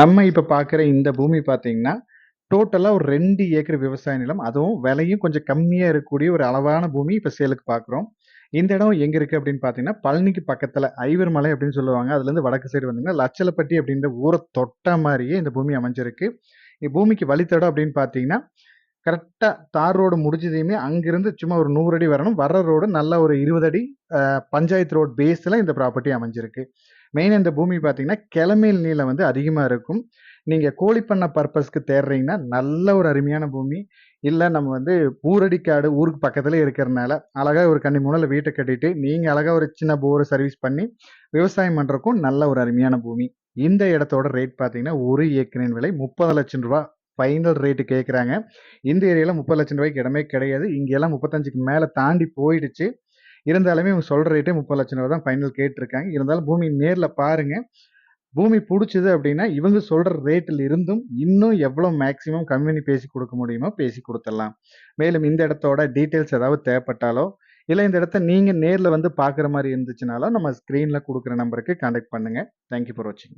நம்ம இப்போ பார்க்குற இந்த பூமி பார்த்தீங்கன்னா, டோட்டலாக ஒரு ரெண்டு ஏக்கர் விவசாய நிலம். அதுவும் விலையும் கொஞ்சம் கம்மியாக இருக்கக்கூடிய ஒரு அளவான பூமி இப்போ சேலுக்கு பார்க்குறோம். இந்த இடம் எங்கே இருக்குது அப்படின்னு பார்த்தீங்கன்னா, பழனிக்கு பக்கத்தில் ஐவர் மலை அப்படின்னு சொல்லுவாங்க. அதுலேருந்து வடக்கு சைடு வந்தீங்கன்னா, லச்சலப்பட்டி அப்படின்ற ஊரை தொட்ட மாதிரியே இந்த பூமி அமைஞ்சிருக்கு. பூமிக்கு வழித்தடம் அப்படின்னு பார்த்தீங்கன்னா, கரெக்டாக தார் ரோடு முடிஞ்சதையுமே அங்கிருந்து சும்மா ஒரு நூறு அடி வரணும். வர்ற ரோடு நல்ல ஒரு 20 அடி பஞ்சாயத்து ரோட் பேஸில் இந்த ப்ராப்பர்ட்டி அமைஞ்சிருக்கு. மெயின் இந்த பூமி பார்த்தீங்கன்னா, கிளமையில் நீளம் வந்து அதிகமாக இருக்கும். நீங்கள் கோழி பண்ண பர்பஸ்க்கு தேடுறீங்கன்னா, நல்ல ஒரு அருமையான பூமி. இல்லை நம்ம வந்து ஊரடிக்காடு ஊருக்கு பக்கத்தில் இருக்கிறனால, அழகாக ஒரு கண்ணி மூணில் வீட்டை கட்டிட்டு, நீங்கள் அழகாக ஒரு சின்ன போர் சர்வீஸ் பண்ணி, விவசாயம் பண்ணுறக்கும் நல்ல ஒரு அருமையான பூமி. இந்த இடத்தோட ரேட் பார்த்தீங்கன்னா, ஒரு ஏக்கரின் விலை முப்பது லட்சம் ரூபா ஃபைனல் ரேட்டு கேட்குறாங்க. இந்த ஏரியாவில் முப்பது லட்சம் ரூபாய்க்கு இடமே கிடையாது. இங்கெல்லாம் முப்பத்தஞ்சுக்கு மேலே தாண்டி போயிடுச்சு. இருந்தாலுமே இவங்க சொல்கிற ரேட்டே முப்பது லட்சம் ரூபா தான் ஃபைனல் கேட்டிருக்காங்க இருந்தாலும் பூமி நேரில் பாருங்க. பூமி பிடிச்சது அப்படின்னா, இவங்க சொல்கிற ரேட்டில் இருந்தும் இன்னும் எவ்வளோ மேக்ஸிமம் கம்மி பேசி கொடுக்க முடியுமோ பேசி கொடுத்துடலாம் மேலும் இந்த இடத்தோட டீட்டெயில்ஸ் ஏதாவது தேவைப்பட்டாலோ, இல்லை இந்த இடத்த நீங்கள் நேரில் வந்து பார்க்குற மாதிரி இருந்துச்சுனாலும் நம்ம ஸ்க்ரீனில் கொடுக்குற நம்பருக்கு கான்டாக்ட் பண்ணுங்க. தேங்க் யூ ஃபார் வாட்சிங்.